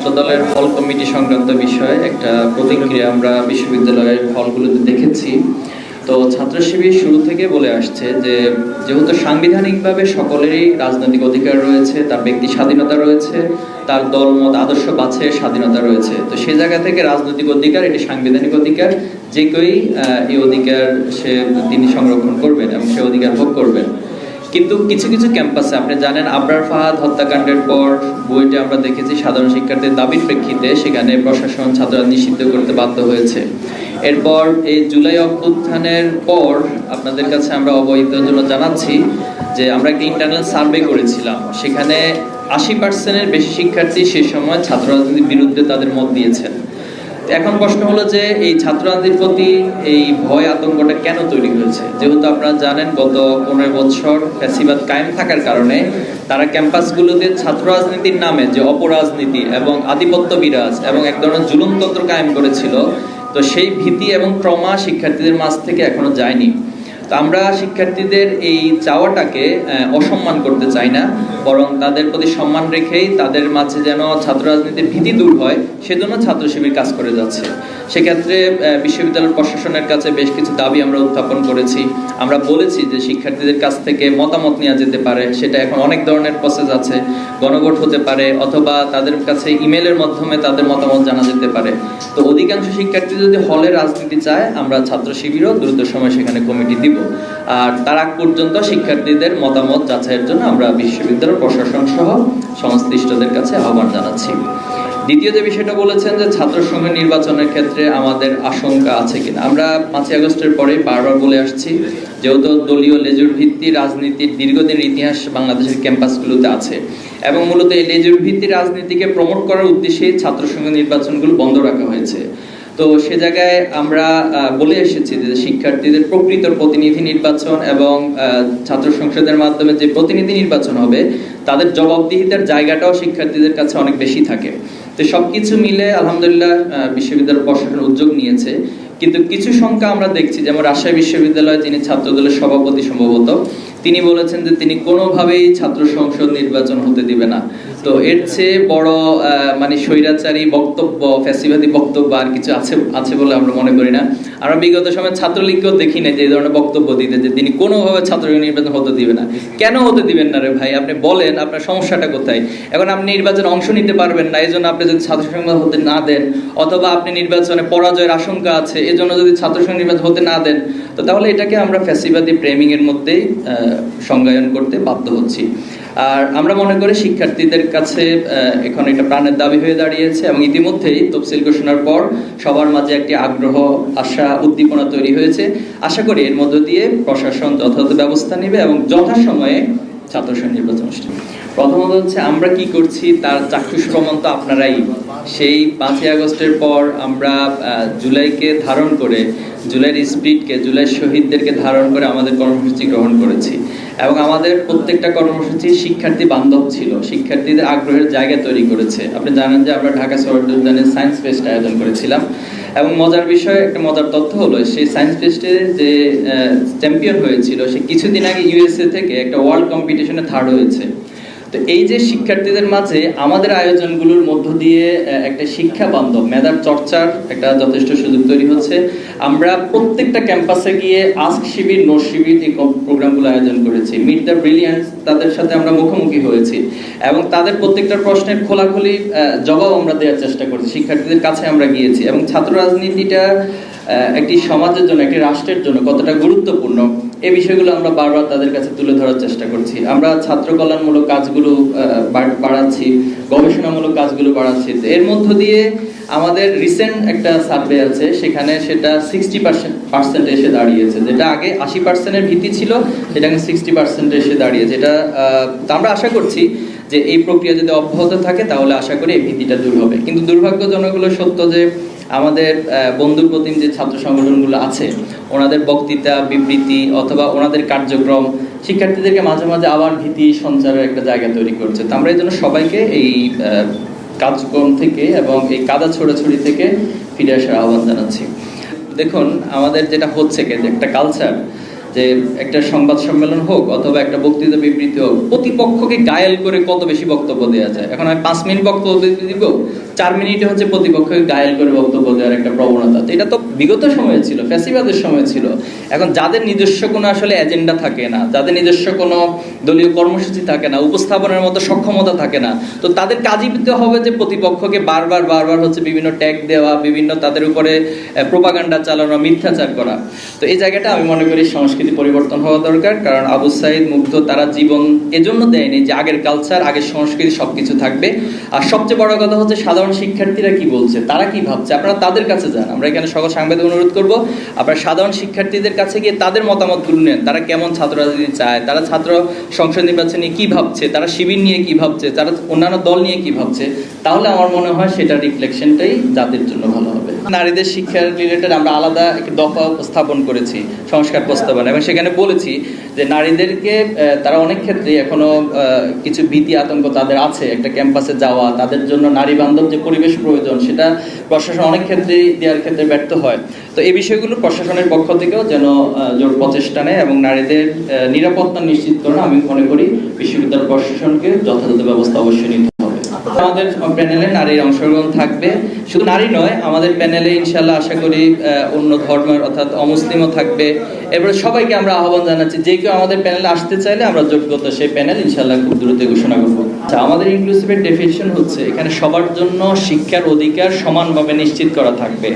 ছাত্রদলের হল কমিটি সংক্রান্ত বিষয়ে একটা প্রতিক্রিয়া আমরা বিশ্ববিদ্যালয়ের হলগুলোতে দেখেছি। তো ছাত্র শুরু থেকে বলে আসছে যে, যেহেতু সাংবিধানিকভাবে সকলেরই রাজনৈতিক অধিকার রয়েছে, তার ব্যক্তি স্বাধীনতা রয়েছে, তার দলমত আদর্শ বাছাইয়ের স্বাধীনতা রয়েছে, তো সে জায়গা থেকে রাজনৈতিক অধিকার, এটি সাংবিধানিক অধিকার, যে কেউই এই অধিকার সে তিনি সংরক্ষণ করবেন এবং সে অধিকার ভোগ করবেন। কিন্তু কিছু কিছু ক্যাম্পাসে, আপনি জানেন, আবরার ফাহাদ হত্যাকাণ্ডের পর বইটা আমরা দেখেছি, সাধারণ শিক্ষার্থীর দাবির প্রেক্ষিতে সেখানে প্রশাসন ছাত্ররা নিষিদ্ধ করতে বাধ্য হয়েছে। এরপর এই জুলাই অভ্যুত্থানের পর আপনাদের কাছে আমরা অবহিতের জন্য জানাচ্ছি যে আমরা একটা ইন্টারনাল সার্ভে করেছিলাম। সেখানে আশি পার্সেন্টের বেশি শিক্ষার্থী সে সময় ছাত্র রাজনীতির বিরুদ্ধে তাদের মত দিয়েছেন। এখন প্রশ্ন হলো যে এই ছাত্ররাজনীতির প্রতি এই ভয় আতঙ্কটা কেন তৈরি হয়েছে? যেহেতু আপনারা জানেন, গত পনেরো বছর ফ্যাসিবাদ কায়েম থাকার কারণে তারা ক্যাম্পাসগুলোতে ছাত্র রাজনীতির নামে যে অপরাজনীতি এবং আধিপত্য বিরাজ এবং এক ধরনের জুলুমতন্ত্র কায়েম করেছিল, তো সেই ভীতি এবং ট্রমা শিক্ষার্থীদের মাঝ থেকে এখনও যায়নি। তো আমরা শিক্ষার্থীদের এই চাওয়াটাকে অসম্মান করতে চাই না, বরং তাদের প্রতি সম্মান রেখেই তাদের মাঝে যেন ছাত্র রাজনীতির ভীতি দূর হয়, সেজন্য ছাত্র শিবির কাজ করে যাচ্ছে। সেক্ষেত্রে বিশ্ববিদ্যালয় প্রশাসনের কাছে বেশ কিছু দাবি আমরা উত্থাপন করেছি। আমরা বলেছি যে শিক্ষার্থীদের কাছ থেকে মতামত নেওয়া যেতে পারে, সেটা এখন অনেক ধরনের প্রসেস আছে, গণভোট হতে পারে, অথবা তাদের কাছে ইমেলের মাধ্যমে তাদের মতামত জানা যেতে পারে। তো অধিকাংশ শিক্ষার্থী যদি হলে রাজনীতি চায়, আমরা ছাত্র শিবিরও দ্রুত সময় সেখানে কমিটি দিব। আর তার আগ পর্যন্ত শিক্ষার্থীদের মতামত যাচাইয়ের জন্য আমরা বিশ্ববিদ্যালয় প্রশাসন সহ সংশ্লিষ্টদের কাছে আহ্বান জানাচ্ছি। দ্বিতীয় যে বিষয়টা বলেছেন যে ছাত্র সংঘ নির্বাচনের ক্ষেত্রে আমাদের আশঙ্কা আছে কিনা। আমরা পাঁচই আগস্টের পরে বারবার বলে আসছি, যেহেতু দলীয় লেজুর ভিত্তি রাজনীতির দীর্ঘদিনের ইতিহাস বাংলাদেশের ক্যাম্পাসগুলোতে আছে এবং মূলত এই লেজুর ভিত্তি রাজনীতিকে প্রমোট করার উদ্দেশ্যেই ছাত্র সংঘ নির্বাচনগুলো বন্ধ রাখা হয়েছে। তো সে জায়গায় আমরা বলে এসেছি যে শিক্ষার্থীদের প্রকৃত প্রতিনিধি নির্বাচন এবং ছাত্র সংসদের মাধ্যমে যে প্রতিনিধি নির্বাচন হবে, তাদের জবাবদিহিতার জায়গাটাও শিক্ষার্থীদের কাছে অনেক বেশি থাকে। তো সবকিছু মিলে আলহামদুলিল্লাহ বিশ্ববিদ্যালয় প্রশাসন উদ্যোগ নিয়েছে। কিন্তু কিছু সংখ্যা আমরা দেখছি, যেমন রাজশাহী বিশ্ববিদ্যালয়ে, যিনি ছাত্রদলের সভাপতি সম্ভবত তিনি বলেছেন যে তিনি কোনোভাবেই ছাত্র সংসদ নির্বাচন হতে দিবে না। তো এর চেয়ে বড় মানে স্বৈরাচারী বক্তব্য, ফ্যাসিবাদী বক্তব্য আর কিছু আছে আছে বলে আমরা মনে করি না। আমরা বিগত সময় ছাত্রলীগকেও দেখি না যে এই ধরনের বক্তব্য দিতে, যে তিনি কোনোভাবে ছাত্র নির্বাচন হতে দিবে না। কেন হতে দিবেন না রে ভাই? আপনি বলেন, আপনার সমস্যাটা কোথায়? এখন আপনি নির্বাচনে অংশ নিতে পারবেন না এই জন্য আপনি যদি ছাত্র সংসদ হতে না দেন, অথবা আপনি নির্বাচনে পরাজয়ের আশঙ্কা আছে এই জন্য যদি ছাত্র নির্বাচন হতে না দেন, তো তাহলে এটাকে আমরা ফ্যাসিবাদী প্রেমিং এর মধ্যেই সংজ্ঞায়ন করতে বাধ্য হচ্ছি। আর আমরা মনে করি শিক্ষার্থীদের কাছে এখন এটা প্রাণের দাবি হয়ে দাঁড়িয়েছে এবং ইতিমধ্যেই তফসিল ঘোষণার পর সবার মাঝে একটি আগ্রহ, আশা, উদ্দীপনা তৈরি হয়েছে। আশা করি এর মধ্য দিয়ে প্রশাসন যথাযথ ব্যবস্থা নেবে এবং যথাসময়ে ছাত্র নির্বাচন প্রথমত হচ্ছে আমরা কি করছি, তার চাক্ষুষ প্রমাণ তো আপনারাই সেই পাঁচই আগস্টের পর আমরা জুলাইকে ধারণ করে, জুলাইয়ের স্পিডকে জুলাই শহীদদেরকে ধারণ করে আমাদের কর্মসূচি গ্রহণ করেছি। এবং আমাদের প্রত্যেকটা কর্মসূচি শিক্ষার্থী বান্ধব ছিল, শিক্ষার্থীদের আগ্রহের জায়গা তৈরি করেছে। আপনি জানেন যে আমরা ঢাকা শহর উদ্যানে সায়েন্স ফেস্ট আয়োজন করেছিলাম। এবং মজার বিষয়, একটা মজার তথ্য হলো, সেই সায়েন্স ফেস্টে যে চ্যাম্পিয়ন হয়েছিল, সে কিছুদিন আগে ইউএসএ থেকে একটা ওয়ার্ল্ড কম্পিটিশনে থার্ড হয়েছে। তো এই যে শিক্ষার্থীদের মাঝে আমাদের আয়োজনগুলোর মধ্য দিয়ে একটা শিক্ষা বান্ধব, মেধার চর্চার একটা যথেষ্ট সুযোগ তৈরি হচ্ছে। আমরা প্রত্যেকটা ক্যাম্পাসে গিয়ে আস্ক শিবির নোট শিবির এই প্রোগ্রামগুলো আয়োজন করেছি। মিট দ্য ব্রিলিয়ান্স তাদের সাথে আমরা মুখোমুখি হয়েছি। এবং তাদের প্রত্যেকটা প্রশ্নের খোলাখুলি জবাব আমরা দেওয়ার চেষ্টা করছি। শিক্ষার্থীদের কাছে আমরা গিয়েছি। এবং ছাত্র রাজনীতিটা একটি সমাজের জন্য, একটি রাষ্ট্রের জন্য কতটা গুরুত্বপূর্ণ এই বিষয়গুলো আমরা বারবার তাদের কাছে তুলে ধরার চেষ্টা করছি। আমরা ছাত্র কল্যাণমূলক কাজগুলো বাড়াচ্ছি, গবেষণামূলক কাজগুলো বাড়াচ্ছি। এর মধ্য দিয়ে আমাদের রিসেন্ট একটা সার্ভে আছে, সেখানে সেটা সিক্সটি পার্সেন্ট এসে দাঁড়িয়েছে, যেটা আগে আশি পার্সেন্টের ভীতি ছিল, সেটা সিক্সটি পার্সেন্ট এসে দাঁড়িয়েছে। এটা আমরা আশা করছি যে এই প্রক্রিয়া যদি অব্যাহত থাকে, তাহলে আশা করি এই ভীতিটা দূর হবে। কিন্তু দুর্ভাগ্যজনক হলো সত্য যে আমাদের বন্ধু প্রতিম যে ছাত্র সংগঠনগুলো আছে, ওনাদের বক্তৃতা, বিবৃতি অথবা ওনাদের কার্যক্রম, শিক্ষার্থীদেরকে মাঝে মাঝে আবার ভীতি, সঞ্চারের একটা জায়গা তৈরি করছে। তো আমরা এই জন্য সবাইকে এই কাজকর্ম কার্যক্রম থেকে এবং এই কাদা ছোড়াছড়ি থেকে ফিরে আসার আহ্বান জানাচ্ছি। দেখুন, আমাদের যেটা হচ্ছে যে একটা কালচার যে একটা সংবাদ সম্মেলন হোক অথবা একটা বক্তৃতা বিবৃতি হোক, প্রতিপক্ষকে গায়েল করে কত বেশি বক্তব্য দেওয়া যায়? এখন আমি পাঁচ মিনিট বক্তব্য দিব, চার মিনিটে হচ্ছে প্রতিপক্ষকে গায়েল করে বক্তব্য দেওয়ার একটা প্রবণতা। তো এটা তো বিগত সময়ে ছিল, ফ্যাসিবাদের সময় ছিল। এখন যাদের নিজস্ব কোনো আসলে এজেন্ডা থাকে না, যাদের নিজস্ব কোনো দলীয় কর্মসূচি থাকে না, উপস্থাপনের মতো সক্ষমতা থাকে না, তো তাদের কাজই দিতে হবে যে প্রতিপক্ষকে বারবার বারবার হচ্ছে বিভিন্ন ট্যাগ দেওয়া, বিভিন্ন তাদের উপরে প্রোপাগান্ডা চালানো, মিথ্যাচার করা। তো এই জায়গাটা আমি মনে করি সংস্কৃতি পরিবর্তন হওয়া দরকার, কারণ আবু সাইদ মুগ্ধ তারা জীবন এজন্য দেয়নি যে আগের কালচার আগের সংস্কৃতি সবকিছু থাকবে। আর সবচেয়ে বড় কথা হচ্ছে সাধারণ শিক্ষার্থীরা কি বলছে? তারা কি ভাবছে? আপনারা তাদের কাছে যান। আমরা এখানে সকল সাংবাদিক অনুরোধ করব, আপনারা সাধারণ শিক্ষার্থীদের কাছে গিয়ে তাদের মতামতগুলো নেন। তারা কেমন ছাত্র রাজনীতি চায়? তারা ছাত্র সংসদ নির্বাচনে কি ভাবছে? তারা শিবির নিয়ে কি ভাবছে? তারা অন্যান্য দল নিয়ে কি ভাবছে? তাহলে আমার মনে হয় সেটা রিফ্লেকশনটাই জাতির জন্য ভালো হবে। নারীদের শিক্ষার রিলেটেড আমরা আলাদা একটা দফা উপস্থাপন করেছি, সংস্কার প্রস্তাবনা। এবং সেখানে বলেছি যে নারীদেরকে তারা অনেক ক্ষেত্রে এখনও কিছু ভীতি আতঙ্ক তাদের আছে, একটা ক্যাম্পাসে যাওয়া, তাদের জন্য নারী বান্ধব যে পরিবেশ প্রয়োজন, সেটা প্রশাসন অনেক ক্ষেত্রেই দেওয়ার ক্ষেত্রে ব্যর্থ হয়। তো এই বিষয়গুলো প্রশাসনের পক্ষ থেকেও যেন জোর প্রচেষ্টা নেয় এবং নারীদের নিরাপত্তা নিশ্চিত করে আমি মনে করি বিশ্ববিদ্যালয় প্রশাসনকে যথাযথ ব্যবস্থা অবশ্যই নিতে আমাদের প্যানেলে নারীর অংশগ্রহণ থাকবে। শুধু নারী নয়, আমাদের প্যানেলে ইনশাল্লাহ আশা করি অন্য ধর্মের অর্থাৎ অমুসলিমও থাকবে। এবারে সবাইকে আমরা আহ্বান জানাচ্ছি, যে কেউ আমাদের প্যানেলে আসতে চাইলে আমরা যোগ্যতা সেই প্যানেল ইনশাল্লাহ খুব দ্রুত ঘোষণা করব। আচ্ছা আমাদের ইনক্লুসিভের ডেফিনেশন হচ্ছে, এখানে সবার জন্য শিক্ষার অধিকার সমানভাবে নিশ্চিত করা থাকবে।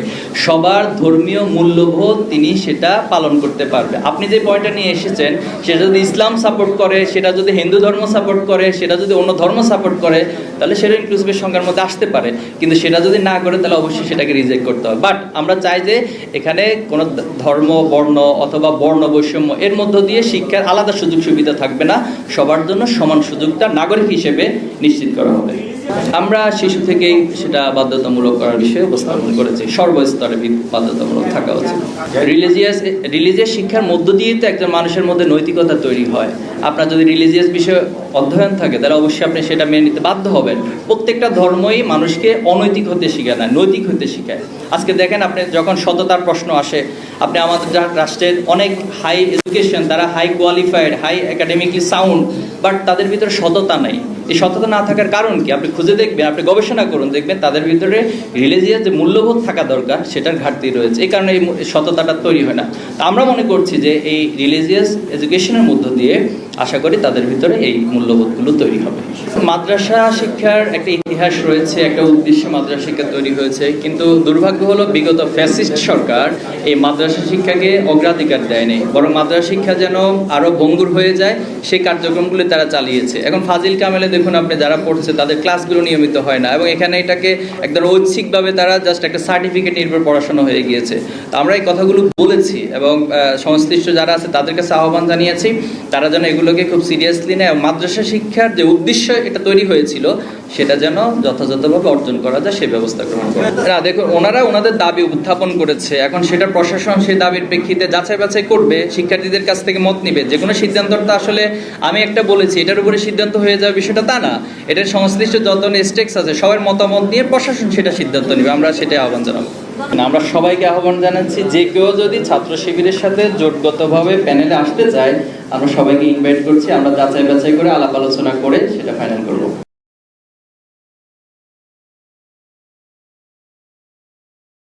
সবার ধর্মীয় মূল্যবোধ তিনি সেটা পালন করতে পারবে। আপনি যে পয়েন্টটা নিয়ে এসেছেন, সেটা যদি ইসলাম সাপোর্ট করে, সেটা যদি হিন্দু ধর্ম সাপোর্ট করে, সেটা যদি অন্য ধর্ম সাপোর্ট করে, তাহলে সেটা ইনক্লুসিভের সংখ্যার মধ্যে আসতে পারে। কিন্তু সেটা যদি না করে, তাহলে অবশ্যই সেটাকে রিজেক্ট করতে হবে। বাট আমরা চাই যে এখানে কোনো ধর্ম, বর্ণ অথবা বর্ণ বৈষম্য, এর মধ্য দিয়ে শিক্ষার আলাদা সুযোগ সুবিধা থাকবে না। সবার জন্য সমান সুযোগটা নাগরিক হিসেবে নিশ্চিত করা হবে। আমরা শিশু থেকেই সেটা বাধ্যতামূলক করার বিষয়ে উপস্থাপন করেছি। সর্বস্তরে বাধ্যতামূলক থাকা উচিত। রিলিজিয়াস রিলিজিয়াস শিক্ষার মধ্য দিয়েই তো একজন মানুষের মধ্যে নৈতিকতা তৈরি হয়। আপনার যদি রিলিজিয়াস বিষয়ে অধ্যয়ন থাকে, তাহলে অবশ্যই আপনি সেটা মেনে নিতে বাধ্য হবেন। প্রত্যেকটা ধর্মই মানুষকে অনৈতিক হতে শেখায় না, নৈতিক হতে শেখায়। আজকে দেখেন আপনি যখন সততার প্রশ্ন আসে, আপনি আমাদের রাষ্ট্রের অনেক হাই এডুকেশন তারা high qualified high academically sound but তাদের ভিতরে সততা নাই। এই সততা না থাকার কারণ কি? আপনি খুঁজে দেখবেন, আপনি গবেষণা করুন, দেখবেন তাদের ভিতরে রিলিজিয়াস যে মূল্যবোধ থাকা দরকার, সেটার ঘাটতি রয়েছে। এই কারণে এই সততাটা তৈরি হয় না। আমরা মনে করছি যে এই রিলিজিয়াস এডুকেশনের মধ্য দিয়ে আশা করি তাদের ভিতরে এই মূল্যবোধগুলো তৈরি হবে। মাদ্রাসা শিক্ষার একটা ইতিহাস রয়েছে, একটা উদ্দেশ্যে মাদ্রাসা শিক্ষা তৈরি হয়েছে, কিন্তু দুর্ভাগ্য হলো বিগত ফ্যাসিস্ট সরকার এই মাদ্রাসা শিক্ষাকে অগ্রাধিকার দেয়নি। বরং মাদ্রাসা শিক্ষা যেন আরও ভঙ্গুর হয়ে যায়, সেই কার্যক্রমগুলো তারা চালিয়েছে। এখন ফাজিল কামেলে দেখুন আপনি যারা পড়ছে, তাদের ক্লাসগুলো নিয়মিত হয় না এবং এখানে এটাকে একদম ঐচ্ছিকভাবে তারা জাস্ট একটা সার্টিফিকেট নির্ভর পড়াশোনা হয়ে গিয়েছে। তো আমরা এই কথাগুলো বলেছি এবং সংশ্লিষ্ট যারা আছে তাদের কাছে আহ্বান জানিয়েছি, তারা যেন এগুলোকে খুব সিরিয়াসলি নেয়। মাদ্রাসা শিক্ষার যে উদ্দেশ্য এটা তৈরি হয়েছিল, সেটা যেন যথাযথভাবে অর্জন করা যায় সেই ব্যবস্থা গ্রহণ করে না, দেখুন, ওনারা ওনাদের দাবি উত্থাপন করেছে। এখন সেটা প্রশাসন সেই দাবির প্রেক্ষিতে যাচাই বাছাই করবে, শিক্ষার্থীদের কাছ থেকে মত নিবে। যে কোনো সিদ্ধান্তটা আসলে আমি একটা বলেছি, এটার উপরে সিদ্ধান্ত হয়ে যাবে বিষয়টা তা না। এটার সংশ্লিষ্ট যত স্টেক্স আছে, সবার মতামত নিয়ে প্রশাসন সেটা সিদ্ধান্ত নেবে। আমরা সেটাই আহ্বান জানাব। আমরা সবাইকে আহ্বান জানাচ্ছি, যে কেউ যদি ছাত্র শিবিরের সাথে জোটগতভাবে প্যানেলে আসতে চায়, আমরা সবাইকে ইনভাইট করছি, আমরা যাচাই বাছাই করে আলাপ আলোচনা করে সেটা ফাইনাল করব।